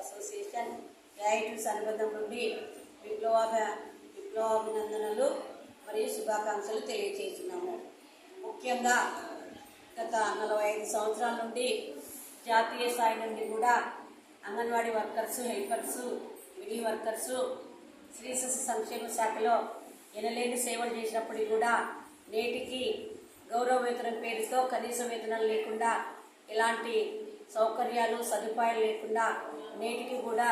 Association యాయిటివ్స్ అనుబంధం నుండి విప్లవాభ విప్లవాభినందనలు మరియు శుభాకాంక్షలు తెలియజేస్తున్నాము ముఖ్యంగా గత నలభై ఐదు సంవత్సరాల నుండి జాతీయ స్థాయి నుండి కూడా Anganwadi workers helpers mini workers స్త్రీ శిశు సంక్షేమ శాఖలో ఎనలేని సేవలు చేసినప్పటికీ కూడా నేటికి గౌరవ వేతనం పేరుతో కనీస వేతనాలు లేకుండా ఎలాంటి సౌకర్యాలు సదుపాయాలు లేకుండా నేటికి కూడా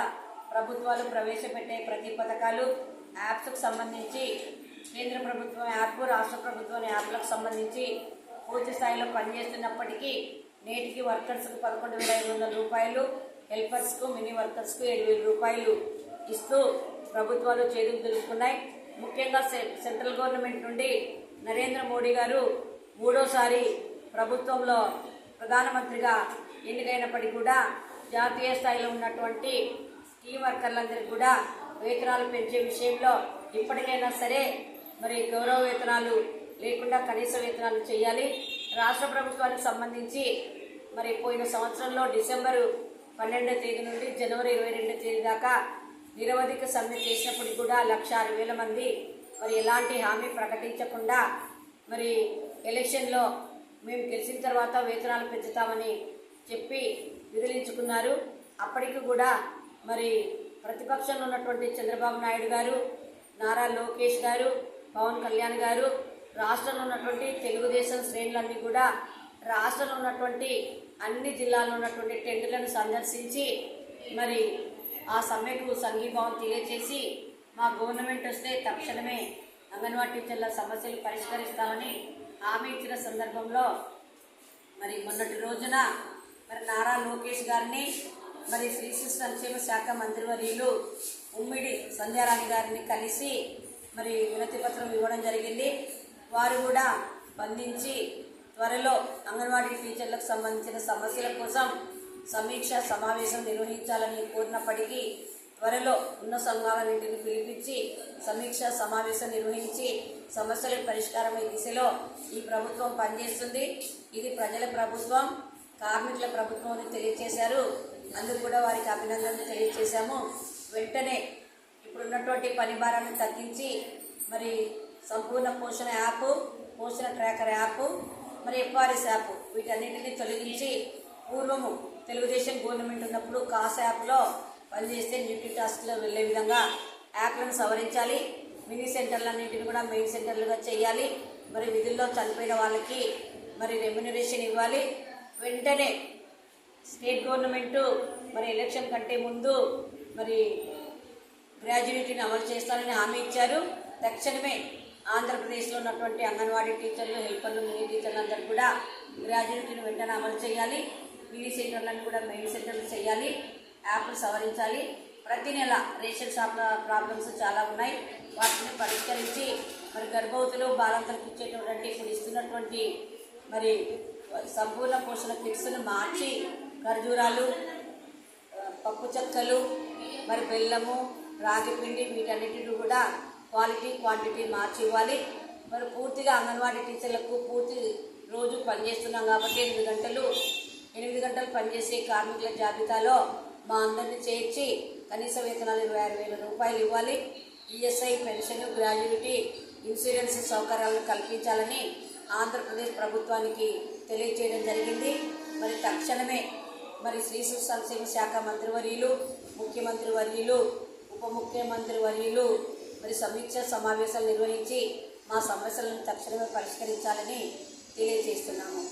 ప్రభుత్వాలు ప్రవేశపెట్టే ప్రతి పథకాలు యాప్స్కు సంబంధించి కేంద్ర ప్రభుత్వం యాప్ రాష్ట్ర ప్రభుత్వం యాప్లకు సంబంధించి పూర్తి స్థాయిలో పనిచేస్తున్నప్పటికీ నేటికి వర్కర్స్కు పదకొండు వేల ఐదు వందల రూపాయలు హెల్పర్స్కు మినీ వర్కర్స్కు ఏడు వేల రూపాయలు ఇస్తూ ప్రభుత్వాలు చేతులు దులుపుకున్నాయి. ముఖ్యంగా సె- సెంట్రల్ గవర్నమెంట్ నుండి నరేంద్ర మోడీ గారు మూడోసారి ప్రభుత్వంలో ప్రధానమంత్రిగా ఎన్నికైనప్పటికీ కూడా జాతీయ స్థాయిలో ఉన్నటువంటి స్కీమ్ వర్కర్లందరికీ కూడా వేతనాలు పెంచే విషయంలో ఇప్పటికైనా సరే మరి గౌరవ వేతనాలు లేకుండా కనీస వేతనాలు చేయాలి. రాష్ట్ర ప్రభుత్వానికి సంబంధించి మరి పోయిన సంవత్సరంలో డిసెంబరు పన్నెండో తేదీ నుండి జనవరి ఇరవై రెండో తేదీ దాకా నిరవధిక సమ్మె చేసినప్పుడు కూడా లక్ష ఆరు వేల మంది మరి ఎలాంటి హామీ ప్రకటించకుండా మరి ఎలక్షన్లో మేము గెలిచిన తర్వాత వేతనాలు పెంచుతామని చెప్పి విదిలించుకున్నారు. అప్పటికి కూడా మరి ప్రతిపక్షంలో ఉన్నటువంటి చంద్రబాబు నాయుడు గారు నారా లోకేష్ గారు పవన్ కళ్యాణ్ గారు రాష్ట్రంలో ఉన్నటువంటి తెలుగుదేశం శ్రేణులన్నీ కూడా రాష్ట్రంలో ఉన్నటువంటి అన్ని జిల్లాల్లో ఉన్నటువంటి టెంటులను సందర్శించి మరి ఆ సమ్మెకు సంఘీభావం తెలియజేసి మా గవర్నమెంట్ వస్తే తక్షణమే అంగన్వాడీ టీచర్ల సమస్యలు పరిష్కరిస్తామని హామీ ఇచ్చిన సందర్భంలో మరి మొన్నటి రోజున మరి నారా లోకేష్ గారిని మరి శ్రీ శిశు సంక్షేమ శాఖ మంత్రివర్యులు ఉమ్మిడి సంధ్యారాణి గారిని కలిసి మరి వినతి పత్రం ఇవ్వడం జరిగింది. వారు కూడా స్పందించి త్వరలో అంగన్వాడీ టీచర్లకు సంబంధించిన సమస్యల కోసం సమీక్ష సమావేశం నిర్వహించాలని కోరినప్పటికీ త్వరలో ఉన్న సంఘాలన్నింటిని పిలిపించి సమీక్ష సమావేశం నిర్వహించి సమస్యల పరిష్కారమై దిశలో ఈ ప్రభుత్వం పనిచేస్తుంది. ఇది ప్రజల ప్రభుత్వం కార్మికుల ప్రభుత్వం అని తెలియజేశారు. అందుకు కూడా వారికి అభినందనలు తెలియజేశాము. వెంటనే ఇప్పుడున్నటువంటి పని భారాన్ని తగ్గించి మరి సంపూర్ణ Poshan app Poshan tracker app మరి ఎఫ్ఆర్ఎస్ యాప్ వీటన్నిటిని తొలగించి పూర్వము తెలుగుదేశం గవర్నమెంట్ ఉన్నప్పుడు కాస్ యాప్లో పనిచేస్తే న్యూట్రీ టాస్క్లో వెళ్ళే విధంగా యాప్లను సవరించాలి. మినీ సెంటర్లన్నింటిని కూడా మెయిన్ సెంటర్లుగా చేయాలి. మరి విధుల్లో చనిపోయిన వాళ్ళకి మరి రెమ్యునరేషన్ ఇవ్వాలి. వెంటనే స్టేట్ గవర్నమెంటు మరి ఎలక్షన్ కంటే ముందు మరి గ్రాడ్యుయేటీని అమలు చేస్తానని హామీ ఇచ్చారు. తక్షణమే ఆంధ్రప్రదేశ్లో ఉన్నటువంటి అంగన్వాడీ టీచర్లు హెల్పర్లు మినీ టీచర్లు అందరూ కూడా గ్రాడ్యుయేటీని వెంటనే అమలు చేయాలి. మినీ సెంటర్లను కూడా మెయిన్ సెంటర్లు చేయాలి. యాప్లు సవరించాలి. ప్రతి నెల రేషన్ షాప్ల ప్రాబ్లమ్స్ చాలా ఉన్నాయి. వాటిని పరిష్కరించి మరి గర్భవతులు బాలంతలకు ఇచ్చేటటువంటి ఇప్పుడు ఇస్తున్నటువంటి మరి సంపూర్ణ పోషణ కిట్స్ను మార్చి ఖర్జూరాలు పప్పు చెక్కలు మరి బెల్లము రాగి పిండి వీటన్నిటిని కూడా క్వాలిటీ క్వాంటిటీ మార్చి ఇవ్వాలి. మరి పూర్తిగా అంగన్వాడీ టీచర్లకు పూర్తి రోజు పనిచేస్తున్నాం కాబట్టి ఎనిమిది గంటలు ఎనిమిది గంటలు పనిచేసే కార్మికుల జాబితాలో మా అందరిని చేర్చి కనీస వేతనాలు ఇరవై ఆరు వేల రూపాయలు ఇవ్వాలి. ఈఎస్ఐ పెన్షన్ గ్రాడ్యుయేటీ ఇన్సూరెన్స్ సౌకర్యాలను కల్పించాలని ఆంధ్రప్రదేశ్ ప్రభుత్వానికి తెలియజేయడం జరిగింది. మరి తక్షణమే మరి శ్రీ సంక్షేమ శాఖ మంత్రివర్యులు ముఖ్యమంత్రి వర్యులు ఉప ముఖ్యమంత్రి వర్యులు మరి సమీక్ష సమావేశాలు నిర్వహించి మా సమస్యలను తక్షణమే పరిష్కరించాలని తెలియజేస్తున్నాము.